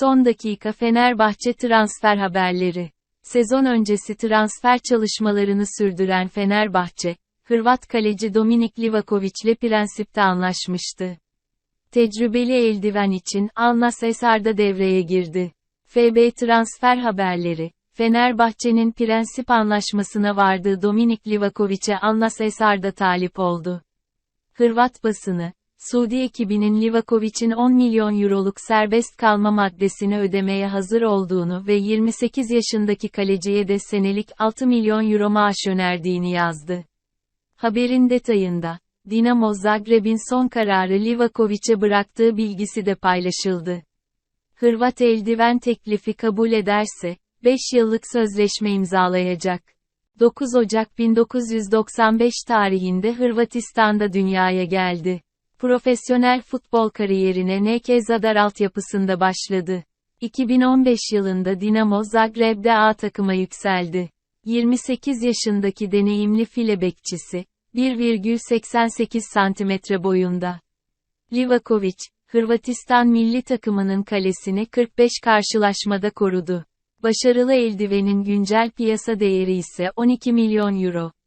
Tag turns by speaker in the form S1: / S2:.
S1: Son dakika Fenerbahçe transfer haberleri. Sezon öncesi transfer çalışmalarını sürdüren Fenerbahçe, Hırvat kaleci Dominik Livakovic'le prensipte anlaşmıştı. Tecrübeli eldiven için Alnas Esar'da devreye girdi. FB transfer haberleri, Fenerbahçe'nin prensip anlaşmasına vardığı Dominik Livakovic'e Alnas Esar'da talip oldu. Hırvat basını, Suudi ekibinin Livakovic'in 10 milyon euroluk serbest kalma maddesini ödemeye hazır olduğunu ve 28 yaşındaki kaleciye de senelik 6 milyon euro maaş önerdiğini yazdı. Haberin detayında, Dinamo Zagreb'in son kararı Livakovic'e bıraktığı bilgisi de paylaşıldı. Hırvat eldiven teklifi kabul ederse, 5 yıllık sözleşme imzalayacak. 9 Ocak 1995 tarihinde Hırvatistan'da dünyaya geldi. Profesyonel futbol kariyerine NK Zadar altyapısında başladı. 2015 yılında Dinamo Zagreb'de A takıma yükseldi. 28 yaşındaki deneyimli file bekçisi, 1,88 cm boyunda. Livakovic, Hırvatistan milli takımının kalesini 45 karşılaşmada korudu. Başarılı eldivenin güncel piyasa değeri ise 12 milyon euro.